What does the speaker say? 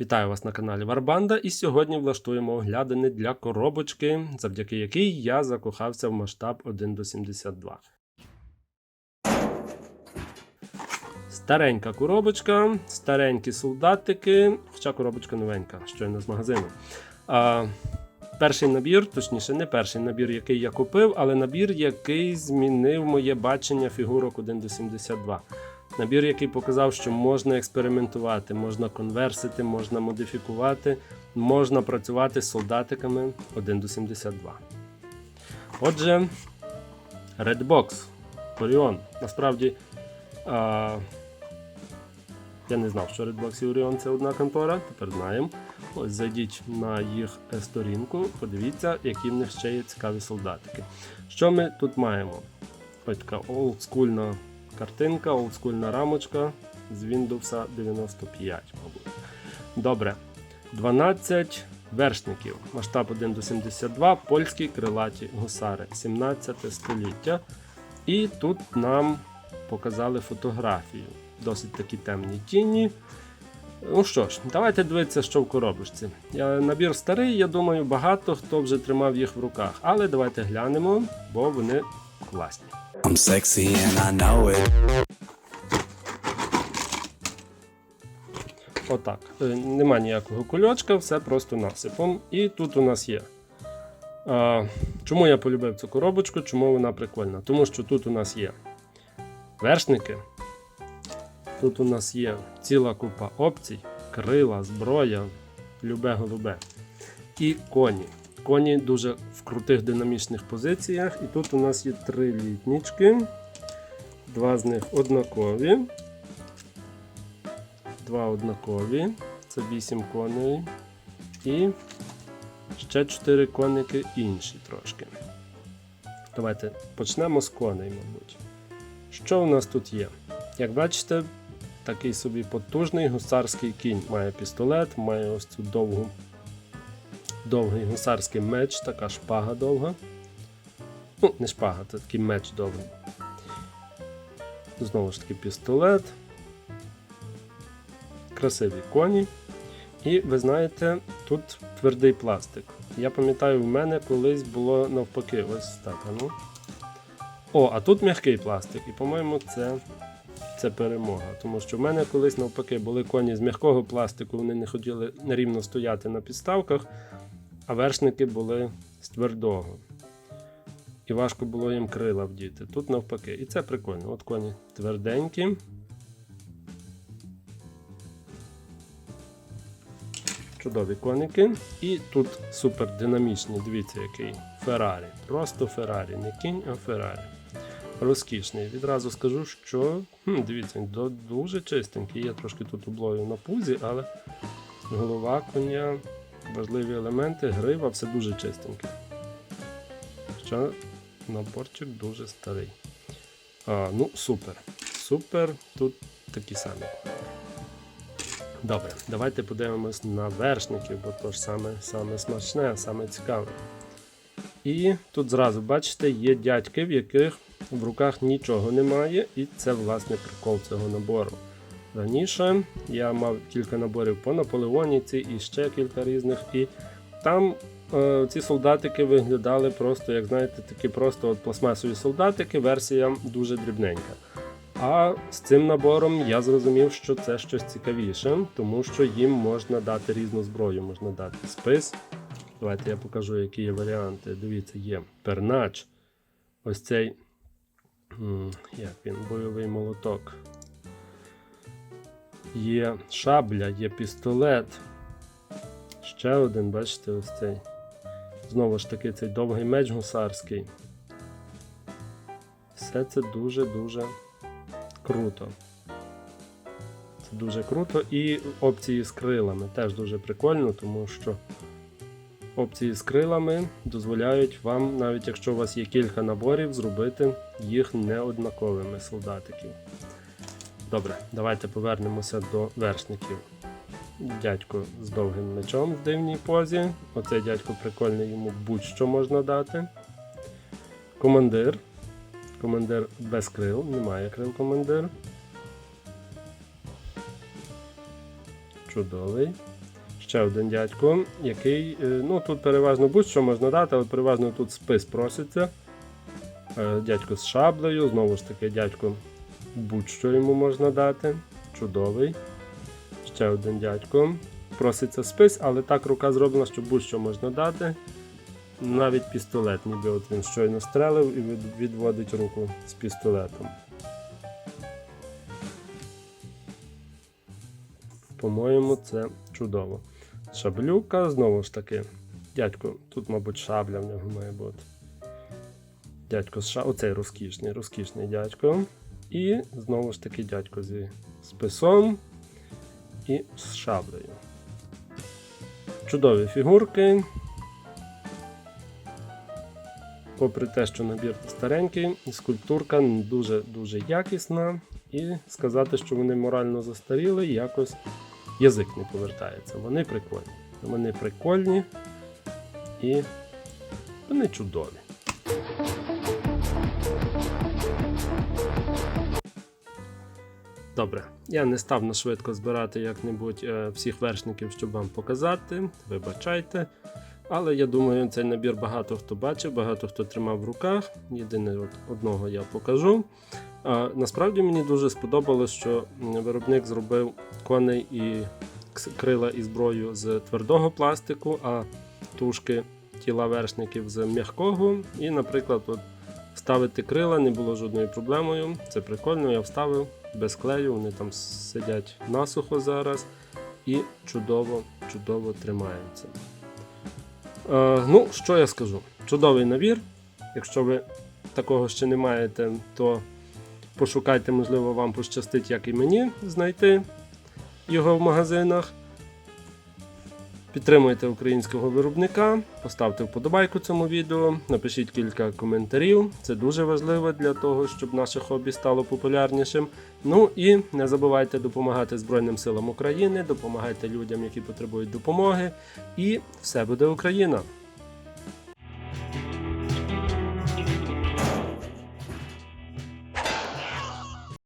Вітаю вас на каналі Варбанда, і сьогодні влаштуємо оглядини для коробочки, завдяки якій я закохався в масштаб 1 до 72. Старенька коробочка, старенькі солдатики, хоча коробочка новенька, щойно з магазину. А, перший набір, точніше, не перший набір, який я купив, але набір, який змінив моє бачення фігурок 1 до 72. Набір, який показав, що можна експериментувати, можна конверсити, можна модифікувати, можна працювати з солдатиками 1 до 72. Отже, Redbox, Orion. Насправді, а, я не знав, що Redbox і Orion це одна контора, тепер знаємо. Ось зайдіть на їх сторінку, подивіться, які в них ще є цікаві солдатики. Що ми тут маємо? Ось така олдскульна картинка, олдскульна рамочка з Windows 95, мабуть. Добре. 12 вершників. Масштаб 1 до 72, польські крилаті гусари, 17 століття. І тут нам показали фотографію. Досить такі темні тіні. Ну що ж, давайте дивитися, що в коробочці. Я, набір старий, я думаю, багато хто вже тримав їх в руках. Але давайте глянемо, бо вони класні. I'm sexy and I know it. Отак. Е, Нема ніякого кульочка, все просто насипом. І тут у нас є. А, чому я полюбив цю коробочку? Чому вона прикольна? Тому що тут у нас є вершники. Тут у нас є ціла купа опцій, крила, зброя, любе голубе. І коні. Коні дуже в крутих динамічних позиціях. І тут у нас є три літнічки. Два з них однакові. Два однакові. Це 8 коней. І ще 4 коники інші трошки. Давайте почнемо з коней, мабуть. Що у нас тут є? Як бачите, такий собі потужний гусарський кінь. Має пістолет, має ось цю довгу, довгий гусарський меч, така шпага довга. Ну, не шпага, це такий меч довгий. Знову ж таки пістолет. Красиві коні. І ви знаєте, тут твердий пластик. Я пам'ятаю, в мене колись було навпаки, ось так. Ну. О, а тут м'який пластик. І, по-моєму, це, це перемога. Тому що в мене колись навпаки були коні з м'якого пластику, вони не хотіли нерівно стояти на підставках, а вершники були з твердого. І важко було їм крила вдіти. Тут навпаки. І це прикольно. От коні тверденькі. Чудові коники. І тут супер динамічні. Дивіться, який Феррарі. Просто Феррарі. Не кінь, а Феррарі. Розкішний. Відразу скажу, що хм, дивіться, він дуже чистенький. Є трошки тут облою на пузі, але голова коня, важливі елементи, грива, все дуже чистеньке. Хоча наборчик дуже старий. А, ну, супер. Супер. Тут такі самі. Добре, давайте подивимось на вершників, бо то ж саме, саме смачне, саме цікаве. І тут зразу, бачите, є дядьки, в яких в руках нічого немає, і це власне прикол цього набору. Раніше я мав кілька наборів по Наполеоніці і ще кілька різних, і там е, ці солдатики виглядали просто, як знаєте, такі просто от пластмасові солдатики, версія дуже дрібненька. А з цим набором я зрозумів, що це щось цікавіше, тому що їм можна дати різну зброю, можна дати спис. Давайте я покажу, які є варіанти. Дивіться, є пернач. Ось цей як він, бойовий молоток. Є шабля, є пістолет. Ще один, бачите, ось цей. Знову ж таки, цей довгий меч гусарський. Все це дуже-дуже круто. Це дуже круто. І опції з крилами теж дуже прикольно, тому що опції з крилами дозволяють вам, навіть якщо у вас є кілька наборів, зробити їх неоднаковими солдатиків. Добре, давайте повернемося до вершників. Дядько з довгим мечом в дивній позі. Оцей дядько прикольний, йому будь-що можна дати. Командир. Командир без крил, немає крил командир. Чудовий. ще один дядько, який, е, ну тут переважно будь-що можна дати, але переважно тут спис проситься. Е, Дядько з шаблею, знову ж таки, дядько будь-що йому можна дати. Чудовий. Ще один дядько. Проситься спис, але так рука зроблена, що будь-що можна дати. Навіть пістолет, ніби от він щойно стрелив і відводить руку з пістолетом. По-моєму, це чудово. Шаблюка, знову ж таки. Дядько, тут, мабуть, шабля в нього має бути. Дядько з ша... Оцей розкішний, розкішний дядько. І знову ж таки дядько зі списом і з шаблею. Чудові фігурки. Попри те, що набір старенький, скульптурка дуже-дуже якісна. І сказати, що вони морально застаріли, якось язик не повертається. Вони прикольні. Вони прикольні і вони чудові. Добре, я не став на швидко збирати як-небудь е, всіх вершників, щоб вам показати. Вибачайте. Але я думаю, цей набір багато хто бачив, багато хто тримав в руках. Єдине от одного я покажу. А, насправді мені дуже сподобалось, що виробник зробив коней і крила і зброю з твердого пластику, а тушки тіла вершників з м'якого. І, наприклад, от вставити крила не було жодною проблемою. Це прикольно, я вставив без клею, вони там сидять насухо зараз і чудово, чудово тримаються. Е, ну, що я скажу? Чудовий набір. Якщо ви такого ще не маєте, то пошукайте, можливо, вам пощастить, як і мені, знайти його в магазинах. Підтримуйте українського виробника, поставте вподобайку цьому відео, напишіть кілька коментарів. Це дуже важливо для того, щоб наше хобі стало популярнішим. Ну і не забувайте допомагати Збройним силам України, допомагайте людям, які потребують допомоги. І все буде Україна!